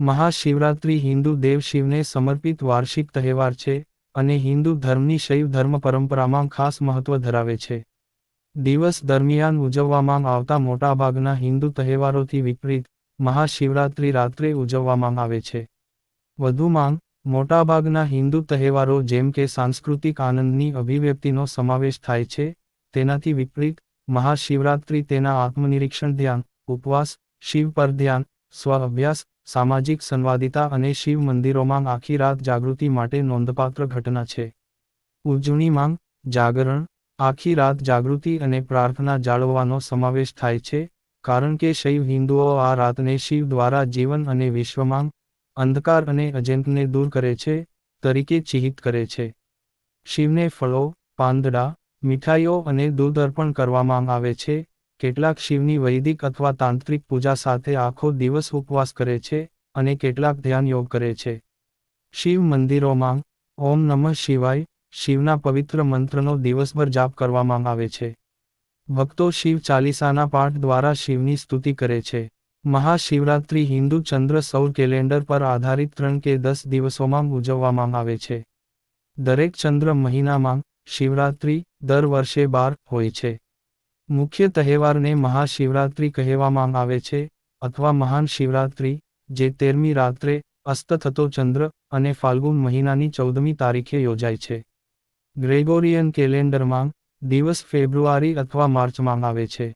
મહાશિવરાત્રિ હિન્દુ દેવ શિવને સમર્પિત વાર્ષિક તહેવાર છે અને હિન્દુ ધર્મની શૈવ ધર્મ પરંપરામાં ખાસ મહત્વ ધરાવે છે. દિવસ દરમિયાન ઉજવવામાં આવતા મોટાભાગના હિન્દુ તહેવારોથી વિપરીત, મહાશિવરાત્રિ રાત્રે ઉજવવામાં આવે છે. વધુમાં, મોટાભાગના હિન્દુ તહેવારો જેમ કે સાંસ્કૃતિક આનંદની અભિવ્યક્તિનો સમાવેશ થાય છે, તેનાથી વિપરીત, મહાશિવરાત્રિ તેના આત્મનિરીક્ષણ ધ્યાન, ઉપવાસ, શિવ પર ધ્યાન, સ્વ અભ્યાસ, સામાજિક સંવાદિતા અને શિવ મંદિરોમાં આખી રાત જાગૃતિ માટે નોંધપાત્ર ઘટના છે. ઉજવણીમાં, જાગરણ, આખી રાત જાગૃતિ અને પ્રાર્થના જાળવવાનો સમાવેશ થાય છે, કારણ કે શૈવ હિન્દુઓ આ રાતને શિવ દ્વારા જીવન અને વિશ્વમાં, અંધકાર અને અજંતને દૂર કરે છે, તરીકે ચિહિત કરે છે. શિવને ફળો, પાંદડા, મીઠાઈઓ અને દૂધ અર્પણ કરવામાં આવે છે, કેટલાક શિવની વૈદિક અથવા તાંત્રિક પૂજા સાથે આખો દિવસ ઉપવાસ કરે છે, અને કેટલાક ધ્યાન યોગ કરે છે. શિવ મંદિરોમાં, ઓમ નમઃ શિવાય, શિવના પવિત્ર મંત્રનો દિવસભર જાપ કરવામાં આવે છે. ભક્તો શિવ ચાલીસાના પાઠ દ્વારા શિવની સ્તુતિ કરે છે. મહાશિવરાત્રિ હિન્દુ ચંદ્ર સૌર કેલેન્ડર પર આધારિત ત્રણ કે દસ દિવસોમાં ઉજવવામાં આવે છે. દરેક ચંદ્ર મહિનામાં, શિવરાત્રિ, દર વર્ષે બાર, હોય છે. મુખ્ય તહેવારને મહાશિવરાત્રિ કહેવામાં આવે છે, અથવા મહાન શિવરાત્રિ, જે તેરમી રાત્રે, અસ્ત થતો ચંદ્ર, અને ફાલ્ગુન મહિનાની ચૌદમી તારીખે યોજાય છે. ગ્રેગોરિયન કેલેન્ડરમાં, દિવસ ફેબ્રુઆરી અથવા માર્ચમાં આવે છે.